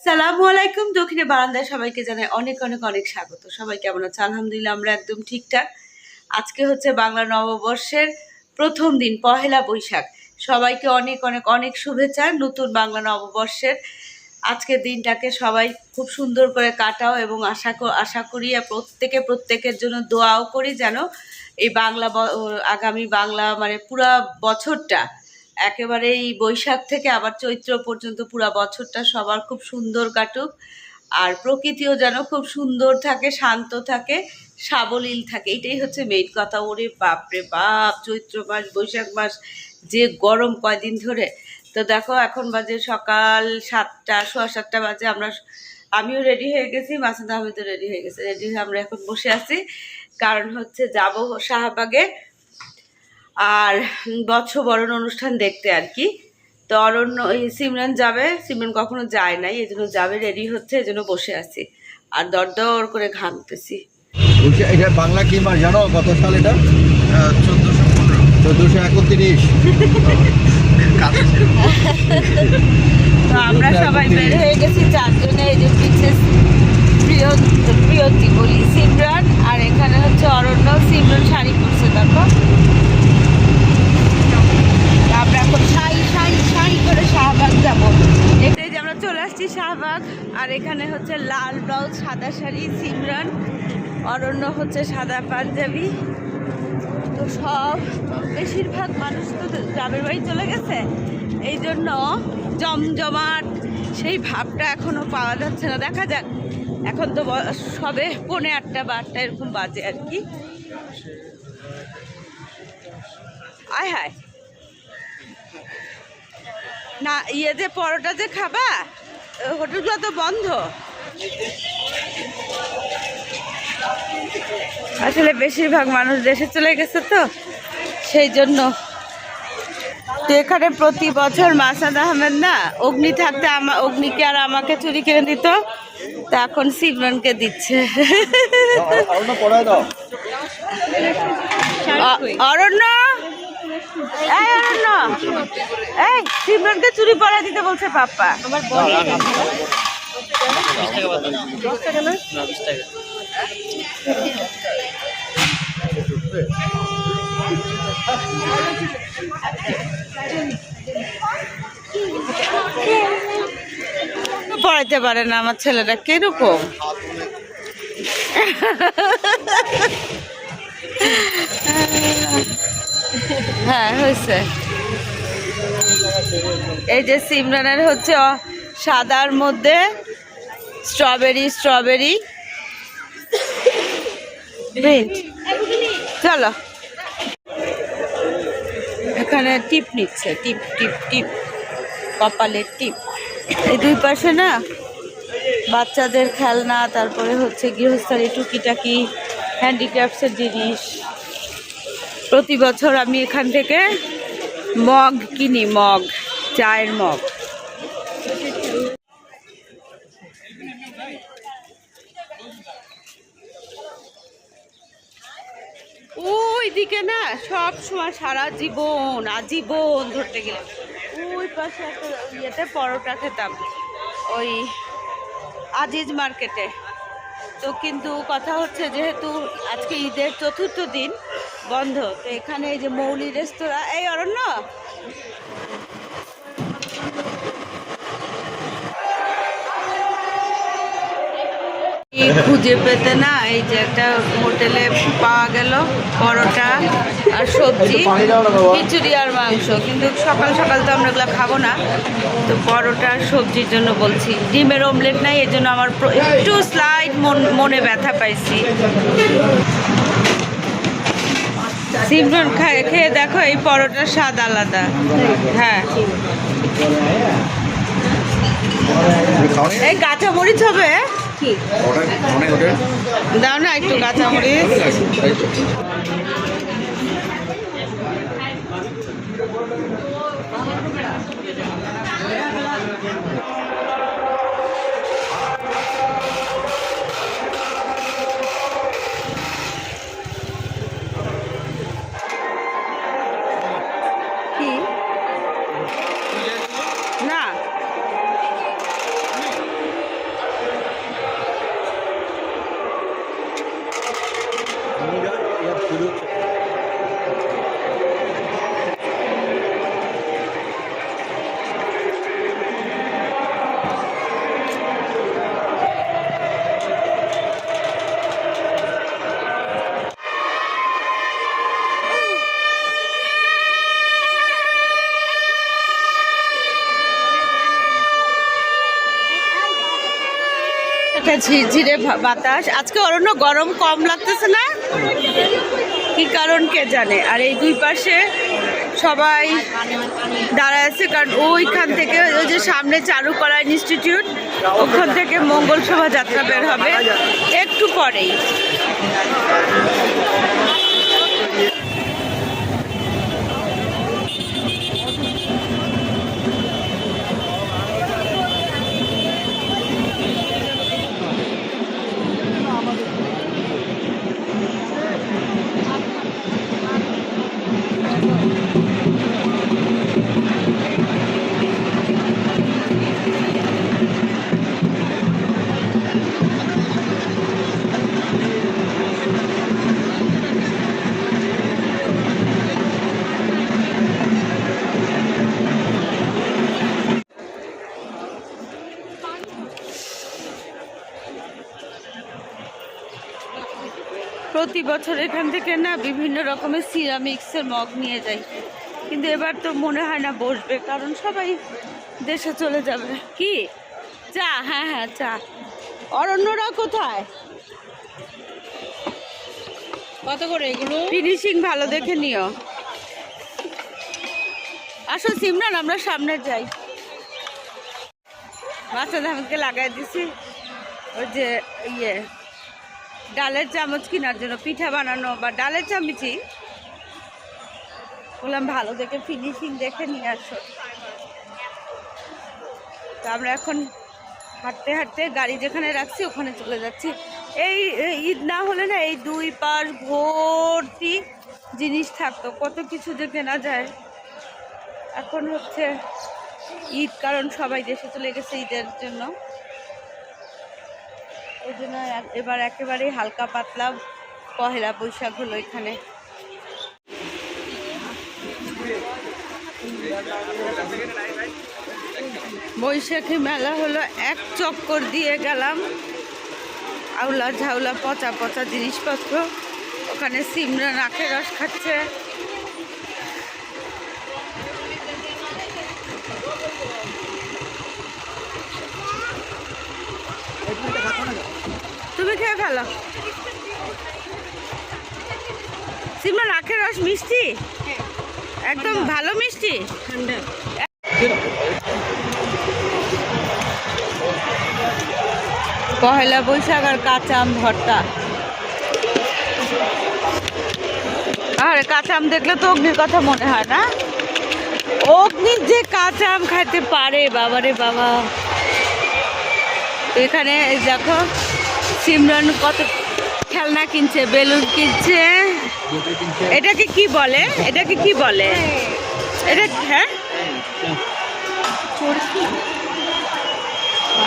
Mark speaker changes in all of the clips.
Speaker 1: সালামু আলাইকুম, দক্ষিণে বারান্দায় সবাইকে জানাই অনেক অনেক অনেক স্বাগত। সবাই কেমন আছে? আলহামদুলিল্লাহ, আমরা একদম ঠিকঠাক। আজকে হচ্ছে বাংলা নববর্ষের প্রথম দিন, পহেলা বৈশাখ। সবাইকে অনেক অনেক অনেক শুভেচ্ছা, নতুন বাংলা নববর্ষের আজকের দিনটাকে সবাই খুব সুন্দর করে কাটাও এবং আশা আশা করি প্রত্যেকে প্রত্যেকের জন্য দোয়াও করি যেন এই বাংলা আগামী বাংলা মানে পুরা বছরটা একেবারে এই বৈশাখ থেকে আবার চৈত্র পর্যন্ত পুরা বছরটা সবার খুব সুন্দর কাটুক। আর প্রকৃতিও যেন খুব সুন্দর থাকে, শান্ত থাকে, সাবলীল থাকে। এটাই হচ্ছে মেইন কথা। ওরে বাপরে বাপ, চৈত্র মাস, বৈশাখ মাস, যে গরম কয়দিন ধরে। তো দেখো, এখন বাজে সকাল সাতটা, সোয়া সাতটা বাজে। আমরা আমিও রেডি হয়ে গেছি, মাসুদ আহমেদও রেডি হয়ে গেছে। রেডি হয়ে আমরা এখন বসে আছি। কারণ হচ্ছে যাব শাহবাগে। আর বর্ষবরণ অনুষ্ঠান দেখতে আর কি। তো অরণ্য এই সিমরান যাবে সিমরান কখনো যায় নাই এই জন্য যাবে রেডি হচ্ছে এই জন্য বসে আছি। আর দরদর করে ঘামতেছি।
Speaker 2: এটা বাংলা কি মাস জানো? কত সাল এটা?
Speaker 3: চোদ্দোশো পনেরো
Speaker 2: চোদ্দোশো একত্রিশ।
Speaker 1: তো আমরা সবাই বের হয়ে গেছি চারজনে এই যে পিছে প্রিয় প্রিয়তি বলি সিমরান আর এখানে হচ্ছে অরণ্য সিমরান শাড়ি পরছে দেখো আমরা এখন সাই সাই সাই করে শাহবাগ যাব এই যে আমরা চলে আসছি শাহবাগ আর এখানে হচ্ছে লাল ব্লাউজ, সাদা শাড়ি, সিমরান, অরণ্য হচ্ছে সাদা পাঞ্জাবি। তো সব, বেশিরভাগ মানুষ তো গ্রামের বাড়ি চলে গেছে। এই জন্য জমজমাট, সেই ভাবটা এখনও পাওয়া যাচ্ছে না। দেখা যাক, এখন তো সবে পৌনে আটটা বা আটটা এরকম বাজে আর কি। আয় হায়। না ইয়ে যে পরোটা যে খাবা? হোটেলগুলো তো বন্ধ। আসলে বেশিরভাগ মানুষ দেশে চলে গেছে তো সেই জন্য। তো এখানে প্রতি বছর মাসাদ আহমেদ না অগ্নি থাকতে আমা অগ্নিকে আর আমাকে চুরি কিনে দিত তা এখন সিমরনকে দিচ্ছে। অরণ্য! এই অরণ্য এই সিমরনকে চুরি পরা দিতে বলছে পাপ্পা পড়াইতে পারে না আমার ছেলেটা কীরকম হ্যাঁ হয়েছে। এই যে সিমরানের হচ্ছে সাদার মধ্যে স্ট্রবেরি স্ট্রবেরি। চলো। এখানে টিপ নিচ্ছে, টিপ টিপ টিপ। কপালের টিপ। এই দুই পাশে না বাচ্চাদের খেলনা, তারপরে হচ্ছে গৃহস্থালী টুকিটাকি হ্যান্ডিক্রাফটসের জিনিস। প্রতি বছর আমি এখান থেকে মগ কিনি, মগ, চায়ের মগ। ওই দিকে না সব সময় সারা জীবন, আজীবন ধরতে গেলে। ওই পাশে একটা ইয়েতে পরোটা খেতাম, ওই আজিজ মার্কেটে। তো কিন্তু কথা হচ্ছে যেহেতু আজকে ঈদের চতুর্থ দিন বন্ধ। তো এখানে এই যে মৌলি রেস্তোরাঁ, এই অরণ্য। খুঁজে পেতে না, এই যে একটা হোটেলে পাওয়া গেল পরোটা আর সবজি, খিচুড়ি আর মাংস। কিন্তু সকাল সকাল তো আমরা এগুলো খাব না। তো পরোটা আর সবজির জন্য বলছি, ডিমের অমলেট নাই এই জন্য আমার একটু স্লাইড মনে ব্যথা পাইছি। সিমরন খায় খেয়ে দেখো এই পরোটার স্বাদ আলাদা। হ্যাঁ। এই কাঁচা মরিচ হবে? দাও না একটু কাঁচা মরিচ। ঝিরঝিরে বাতাস। আজকে অরণ্য গরম কম লাগতেছে না? কি কারণ কে জানে? আর এই দুই পাশে সবাই দাঁড়ায় আছে, কারণ ওইখান থেকে ওই যে সামনে চারুকলা ইনস্টিটিউট, ওখান থেকে মঙ্গল শোভাযাত্রা বের হবে একটু পরেই। প্রতি বছর এখান থেকে না বিভিন্ন রকমের সিরামিক্সের মগ নিয়ে যাই। কিন্তু এবার তো মনে হয় না বসবে কারণ সবাই দেশে চলে যাবে। কি? চা হ্যাঁ হ্যাঁ চা। অরণ্যরা কোথায়?
Speaker 4: কত করে এগুলো?
Speaker 1: ফিনিশিং ভালো দেখে নিও। আসো সিমরান আমরা সামনে যাই। বাচ্চা ধামকে লাগাই দিছি। ওই যে ইয়ে ডালের চামচ কেনার জন্য, পিঠা বানানো বা ডালের চামচি। বললাম, ভালো দেখে ফিনিশিং দেখে নিয়ে আসো। তো আমরা এখন হাঁটতে হাঁটতে গাড়ি যেখানে রাখছি, ওখানে চলে যাচ্ছি। এই এই ঈদ না হলে না এই দুই পাশ ভর্তি জিনিস থাকতো, কত কিছু যে কেনা যায়। এখন হচ্ছে ঈদ, কারণ সবাই দেশে চলে গেছে ঈদের জন্য। ওই জন্য এবার একেবারেই হালকা পাতলা পহেলা বৈশাখ হলো এখানে। বৈশাখী মেলা হলো এক চক্কর দিয়ে গেলাম। আউলা ঝাউলা পচা পচা জিনিসপত্র। ওখানে সিমরান আখের রস খাচ্ছে। খেয়ে ফেলো আখের রস মিষ্টি? একদম ভালো মিষ্টি? পহেলা বৈশাখ আর কাঁচা আম ভর্তা। আরে কাঁচা আম দেখলে তো অগ্নির কথা মনে হয় না? অগ্নির যে কাঁচা আম খাইতে পারে বাবারে বাবা। এখানে দেখো সিমরান কত খেলনা কিনছে, বেলুন কিনছে। এটাকে কি বলে? এটাকে কি বলে? এটা হ্যাঁ?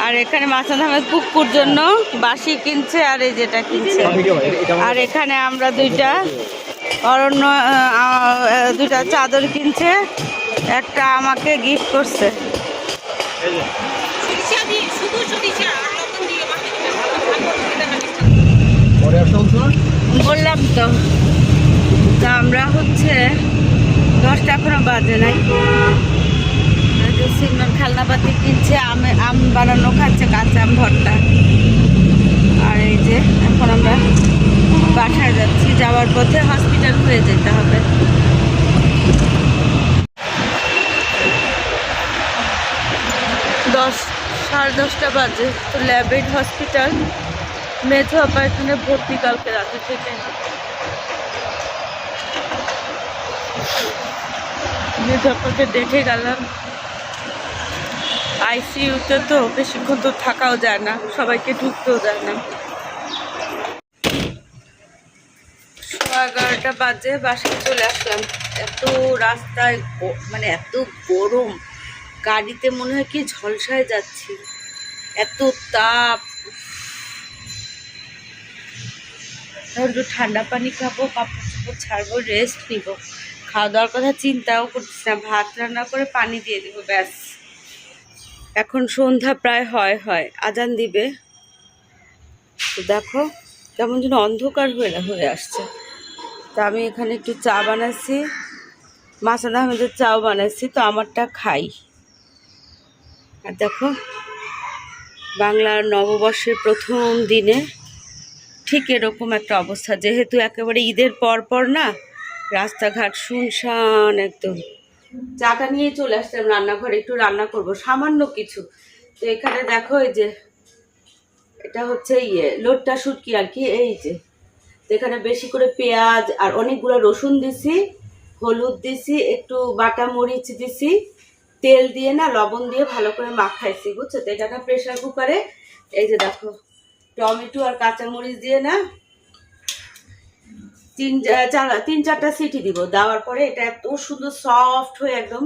Speaker 1: আর এখানে মাছা ধামের পুকুর জন্য বাসি কিনছে আর এই যেটা কিনছে। আর এখানে আমরা দুইটা অরণ্য দুইটা চাদর কিনছে। একটা আমাকে গিফট করছে। বললাম তো। তা আমরা হচ্ছে দশটা এখনও বাজে নাই। সিনেমার খেলনাপাতি কিনছে, আম আম বানানো খাচ্ছে, কাঁচা আম ভর্তা। আর এই যে এখন আমরা বাসায় যাচ্ছি, যাওয়ার পথে হসপিটাল হয়ে যেতে হবে। দশ, সাড়ে দশটা বাজে, তো ল্যাবেড হসপিটাল আপা এখানে ভর্তি কালকে রাতে থেকে। আপাকে দেখে গেলাম। আইসিইউতে তো বেশিক্ষণ তো থাকাও যায় না, সবাইকে ঢুকতেও যায় না। এগারোটা বাজে, বাসায় চলে আসলাম। এত রাস্তায় মানে এত গরম, গাড়িতে মনে হয় কি ঝলসায় যাচ্ছি। এত তাপ এখন একটু ঠান্ডা পানি খাব কাপড় চোপড় ছাড়বো রেস্ট নিব। খাওয়া দাওয়ার কথা চিন্তাও করছি না, ভাত রান্না করে পানি দিয়ে দিব, ব্যাস। এখন সন্ধ্যা প্রায় হয় হয়। আজান দিবে। তো দেখো, কেমন যেন অন্ধকার হয়ে হয়ে আসছে। তা আমি এখানে একটু চা বানাচ্ছি। মাসাদ আহমেদের চাও বানাচ্ছি, তো আমারটা খাই। আর দেখো, বাংলার নববর্ষের প্রথম দিনে ঠিক এরকম একটা অবস্থা। যেহেতু একেবারে ঈদের পর পর না, রাস্তাঘাট শুনশান একদম। চাটা নিয়ে চলে আসলাম রান্নাঘরে, একটু রান্না করব, সামান্য কিছু। তো এখানে দেখো এই যে, এটা হচ্ছে ইয়ে লোটটা শুটকি আর কি, এই যে। এখানে বেশি করে পেঁয়াজ আর অনেকগুলো রসুন দিছি, হলুদ দিছি, একটু বাটা মরিচ দিছি, তেল দিয়ে না লবণ দিয়ে ভালো করে মাখাইছি, বুঝছ? তো এখানে প্রেশার কুকারে এই যে দেখো। টমেটো আর কাঁচামরিচ দিয়ে না তিন তিন চারটা সিটি দিব। দেওয়ার পরে এটা এত সুন্দর সফট হয়ে একদম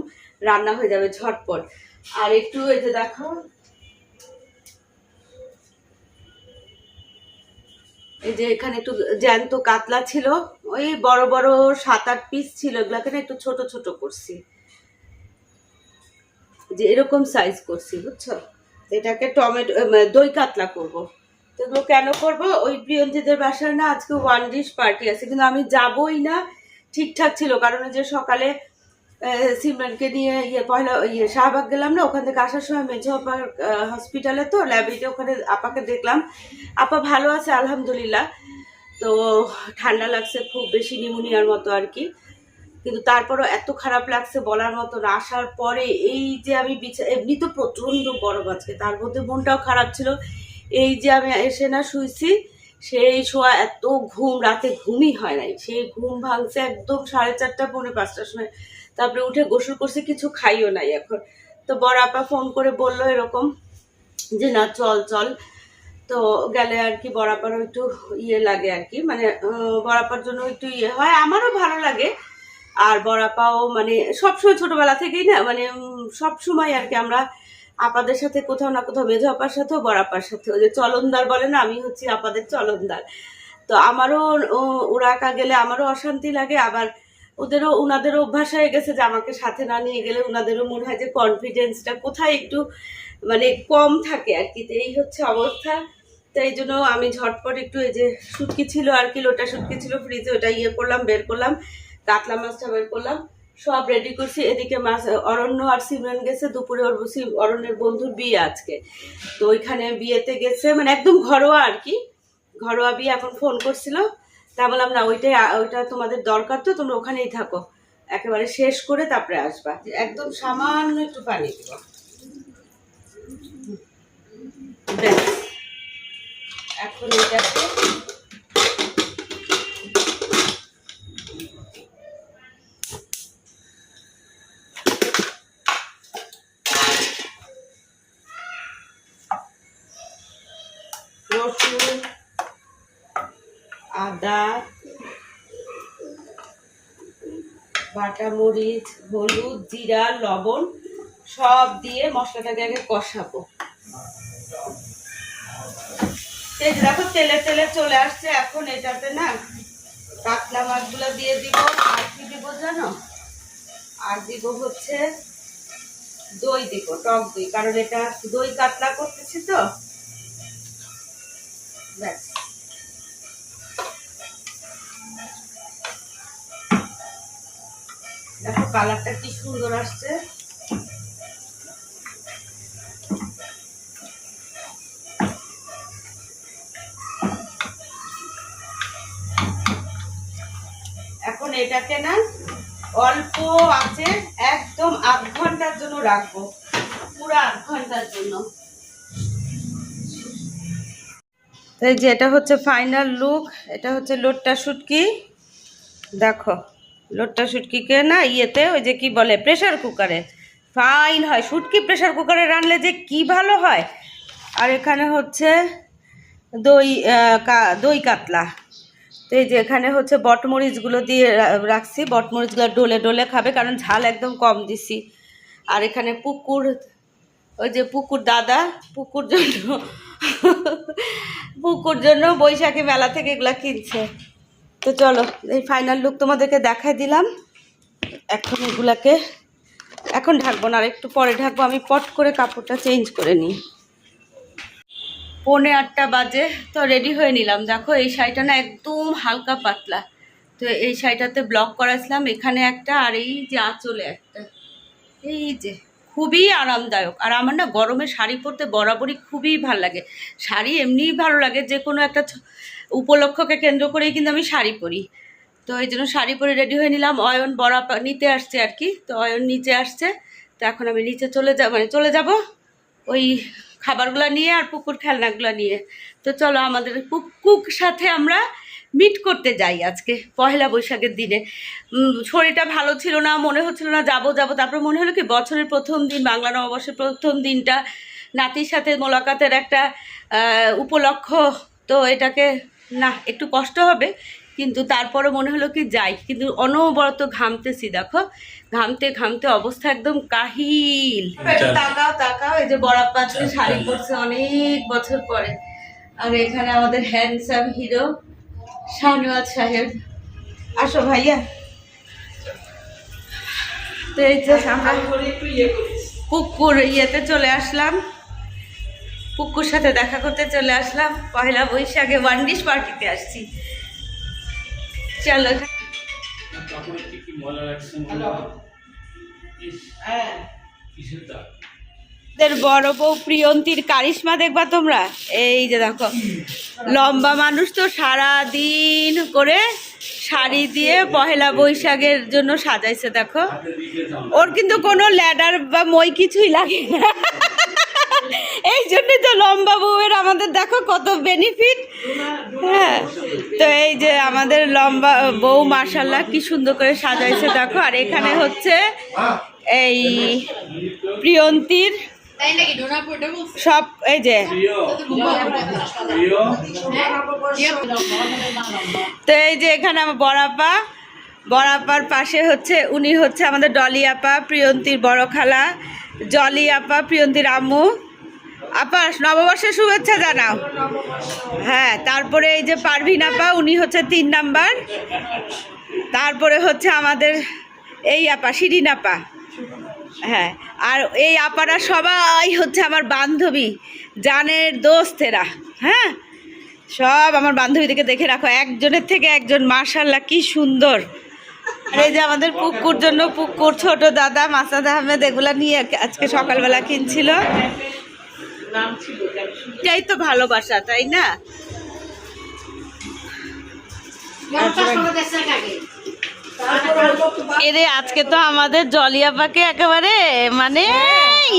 Speaker 1: রান্না হয়ে যাবে ঝটপট। আর একটু এই যে দেখো, এই যে এখানে একটু জ্যান্ত কাতলা ছিল, ওই বড় বড় সাত আট পিস ছিল, এগুলাকে না একটু ছোট ছোট করছি। যে এরকম সাইজ করছি, বুঝছ? এটাকে টমেটো দই কাতলা করব। তো কেন করব? ওই প্রিয়ঞ্জিদের বাসায় না আজকে ওয়ান ডিশ পার্টি আছে, কিন্তু আমি যাবই না। ঠিকঠাক ছিল, কারণ যে সকালে সিমরানকে নিয়ে ইয়ে পয়লা ইয়ে শাহবাগ গেলাম না, ওখান থেকে আসার সময় মেঝো আপার হসপিটালে তো ল্যাবরেটরি ওখানে আপাকে দেখলাম। আপা ভালো আছে, আলহামদুলিল্লাহ। তো ঠান্ডা লাগছে, খুব বেশি নিউমোনিয়ার মতো আর কি। কিন্তু তারপরও এত খারাপ লাগছে বলার মতো আসার পরে এই যে আমি বিছা এমনি তো প্রচণ্ড গরম আজকে, তার মধ্যে মনটাও খারাপ ছিল। এই যে আমি এসে না শুইছি, সেই শোয়া এত ঘুম, রাতে ঘুমই হয় নাই। সেই ঘুম ভাঙছে একদম সাড়ে চারটা, পৌনে পাঁচটার সময়। তারপরে উঠে গোসল করছে, কিছু খাইও নাই এখন। তো বড় আপা ফোন করে বলল এরকম যে, না, চল চল। তো গেলে আর কি বরাপারও একটু ইয়ে লাগে আর কি। মানে বরাপার জন্য একটু ইয়ে হয়। আমারও ভালো লাগে। আর বড়াপাও মানে সবসময় ছোটবেলা থেকেই না মানে সবসময় আর কি আমরা আপাদের সাথে কোথাও না কোথাও মেজো আপার সাথেও বড়াপার সাথে। ওই যে চলনদার বলে না, আমি হচ্ছি আপাদের চলনদার। তো আমারও ওরা একা গেলে আমারও অশান্তি লাগে, আবার ওদেরও ওনাদেরও অভ্যাস হয়ে গেছে যে আমাকে সাথে না নিয়ে গেলে ওনাদেরও মনে হয় যে কনফিডেন্সটা কোথায় একটু মানে কম থাকে আর কি। এই হচ্ছে অবস্থা। তো এই জন্য আমি ঝটপট একটু এই যে শুটকি ছিল আর কি, লোটা শুটকি ছিল ফ্রিজে ওটা ইয়ে করলাম, বের করলাম, কাতলা মাছটা বের করলাম। সব রেডি করছি। এদিকে মাছ, অরণ্য আর সিমরান গেছে। দুপুরে ওর অরণ্যের বন্ধুর বিয়ে আজকে। তো ওইখানে বিয়েতে গেছে মানে একদম ঘরোয়া আর কি। ঘরোয়া বিয়ে এখন ফোন করছিল। তা বললাম, না, ওইটাই ওইটা তোমাদের দরকার তো, তোমরা ওখানেই থাকো। একেবারে শেষ করে তারপরে আসবা। একদম সামান্য একটু পানি দিব। এখন এটাকে রসুন আদা বাটা মরিচ, হলুদ, জিরা, লবণ সব দিয়ে মশলাটাকে আগে কষাবো। দেখো, তেলে তেলে চলে আসছে। এখন এটাতে না কাতলা মাছগুলো দিয়ে দিব আর কি দিব জানো? আর দিব হচ্ছে দই দিব, টক দই। কারণ এটা দই কাতলা করতেছি তো। ব্যাস। দেখো কালারটা কি সুন্দর আসছে। এখন এটাকে না অল্প আছে, একদম আধ ঘণ্টার জন্য রাখব। পুরো আধ ঘণ্টার জন্য। এই যে এটা হচ্ছে ফাইনাল লুক এটা হচ্ছে লোটটা শুটকি দেখো। লোটটা শুটকিকে না ইয়েতে ওই যে কি বলে প্রেশার কুকারে ফাইন হয়, শুটকি প্রেশার কুকারে রানলে যে কি ভালো হয়। আর এখানে হচ্ছে দই দই কাতলা। তো এই যে এখানে হচ্ছে বটমরিচগুলো দিয়ে রাখছি, বটমরিচগুলো ডলে ডলে খাবে, কারণ ঝাল একদম কম দিছি। আর এখানে পুকুর, ওই যে পুকুর দাদা, পুকুর জন্য পুকুর জন্য বৈশাখী মেলা থেকে এগুলা কিনছে। তো চলো, এই ফাইনাল লুক তোমাদেরকে দেখাই দিলাম। এখন এগুলাকে, এখন ঢাকবো না, আর একটু পরে ঢাকবো। আমি পট করে কাপড়টা চেঞ্জ করে নিই। পৌনে আটটা বাজে, তো রেডি হয়ে নিলাম। দেখো, এই শাড়িটা না একদম হালকা পাতলা। তো এই শাড়িটাতে ব্লক করাছিলাম, এখানে একটা, আর এই যে আঁচলে একটা। এই যে, খুবই আরামদায়ক। আর আমার না গরমে শাড়ি পরতে বরাবরই খুবই ভালো লাগে। শাড়ি এমনিই ভালো লাগে, যে কোনো একটা উপলক্ষকে কেন্দ্র করেই কিন্তু আমি শাড়ি পরি। তো এই জন্য শাড়ি পরে রেডি হয়ে নিলাম। অয়ন বড়া নিতে আসছে আর কি। তো অয়ন নিচে আসছে। তো এখন আমি নিচে চলে যাব মানে চলে যাব ওই খাবারগুলো নিয়ে আর পুকুর খেলনাগুলো নিয়ে। তো চলো আমাদের কুক সাথে আমরা মিট করতে যাই আজকে, পহেলা বৈশাখের দিনে। শরীরটা ভালো ছিল না, মনে হচ্ছিল না, যাব যাব। তারপর মনে হলো কি বছরের প্রথম দিন, বাংলা নববর্ষের প্রথম দিনটা। নাতির সাথে মোলাকাতের একটা উপলক্ষ। তো এটাকে না একটু কষ্ট হবে কিন্তু তারপরে মনে হলো কি যাই। কিন্তু অনবরত ঘামতেছি দেখো। ঘামতে ঘামতে অবস্থা একদম কাহিল। তাকাও তাকাও এই যে বরাপ্পা আজকে শাড়ি পরছে অনেক বছর পরে। আর এখানে আমাদের হ্যান্ডসাম হিরো শাহনওয়াজ সাহেব। আসো ভাইয়া। তো এই যে আমরা পুকুর ইয়েতে চলে আসলাম। পুকুর সাথে দেখা করতে চলে আসলাম। পয়লা বৈশাখে ওয়ান ডিশ পার্টিতে আসছি। চলো
Speaker 5: হয়।
Speaker 1: বড় বউ প্রিয়ন্তীর কারিশমা দেখবা তোমরা? এই যে দেখো লম্বা মানুষ তো সারা দিন করে শাড়ি দিয়ে পহেলা বৈশাখের জন্য সাজাইছে দেখো। ওর কিন্তু কোনো ল্যাডার বা মই কিছুই লাগে না। এই জন্যই তো লম্বা বউয়ের আমাদের দেখো কত বেনিফিট হ্যাঁ তো এই যে আমাদের লম্বা বউ মার্শাল্লাহ কি সুন্দর করে সাজাইছে দেখো। আর এখানে হচ্ছে এই প্রিয়ন্তীর সব, এই যে। তো এই যে এখানে আমার বড়াপা। বড়াপার পাশে হচ্ছে, উনি হচ্ছে আমাদের ডলি আপা প্রিয়ন্তীর বড় খালা জলি আপা প্রিয়ন্তীর আম্মু। আপা, নববর্ষের শুভেচ্ছা জানাও। হ্যাঁ তারপরে এই যে পারভিন আপা, উনি হচ্ছে তিন নাম্বার। তারপরে হচ্ছে আমাদের এই আপা, শিরিন আপা। হ্যাঁ আর এই আপারা সবাই হচ্ছে আমার বান্ধবী, জানের দোস্তেরা। হ্যাঁ সব আমার বান্ধবীদেরকে দেখে রাখো, একজনের থেকে একজন মার্শাল্লাহ কি সুন্দর। এই যে আমাদের পুকুর জন্য পুকুর, ছোট দাদা, মাসাদ আহমেদ, এগুলা নিয়ে আজকে সকালবেলা কিনছিল। এটাই তো ভালোবাসা তাই না? এরে আজকে তো আমাদের জলিয়াপাকে একেবারে মানে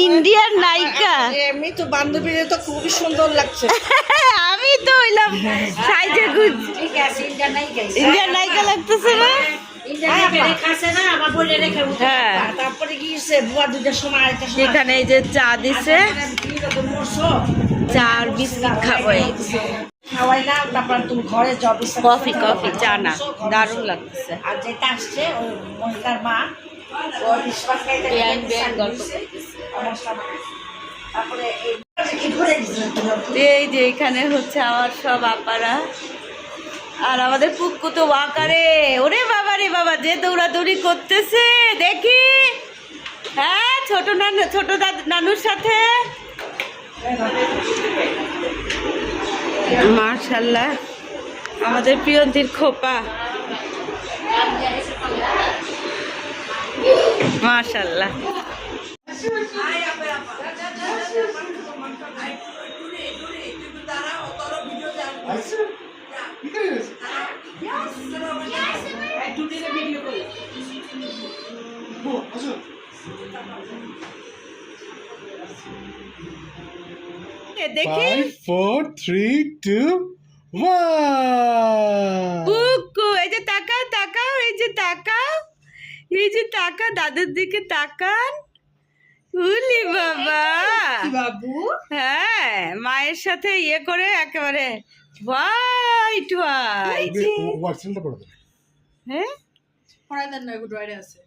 Speaker 1: ইন্ডিয়ার নায়িকা।
Speaker 6: এমনি তো বান্ধবীরা তো খুবই সুন্দর লাগছে।
Speaker 1: আমি তো হইলাম সাইজে গুজ।
Speaker 6: ইন্ডিয়ান
Speaker 1: নায়িকা। লাগতেছে না? হ্যাঁ।
Speaker 6: সময়
Speaker 1: এখানে এই যে চা দিছে।
Speaker 6: মরছো
Speaker 1: চা আর বিস্কিট খাব কফি কফি চা না। দারুণ লাগতেছে।
Speaker 6: আর যেটা আসছে ওই মহিলার মা এই
Speaker 1: যে এখানে হচ্ছে আমার সব আপারা। আর আমাদের পুক্কু তো ওয়াকারে। ওরে বাবা রে বাবা যে দৌড়াদৌড়ি করতেছে দেখি। হ্যাঁ ছোট নানু ছোট দাদ- নানুর সাথে। মার্শাল্লাহ আমাদের প্রিয়ন্তীর খোপা। মার্শাল্লাহ এ দেখি।
Speaker 7: Four, three, two,
Speaker 1: কুকু এই যে তাকাও তাকাও এই যে তাকাও এই যে তাকা দাদুর দিকে তাকান। উলি বাবা।
Speaker 6: বাবু?
Speaker 1: হ্যাঁ মায়ের সাথে ইয়ে করে একেবারে হোয়াইট হোয়াইট।
Speaker 7: হোয়াটসঅ্যাপটা দেবে।
Speaker 1: হ্যাঁ?
Speaker 4: পড়াই দেন না গুড রাইডে আছে।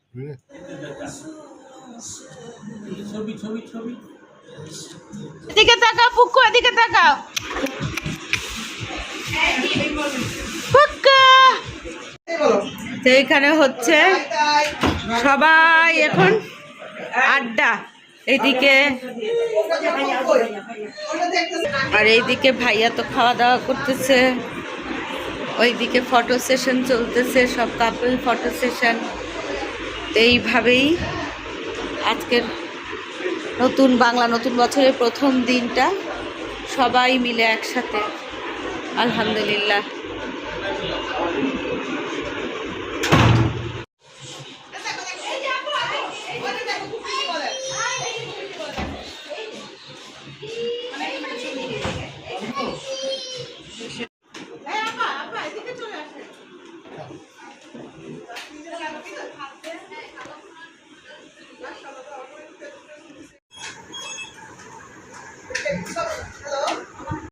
Speaker 5: ছবি ছবি ছবি।
Speaker 1: এদিকে তাকাও, পুক্কু, এদিকে তাকাও। এখানে হচ্ছে সবাই এখন আড্ডা এইদিকে আর এইদিকে ভাইয়া তো খাওয়া দাওয়া করতেছে। ওইদিকে ফটো সেশন চলতেছে, সব কাপল ফটো সেশন এইভাবেই আজকের নতুন বাংলা নতুন বছরের প্রথম দিনটা সবাই মিলে একসাথে আলহামদুলিল্লাহ।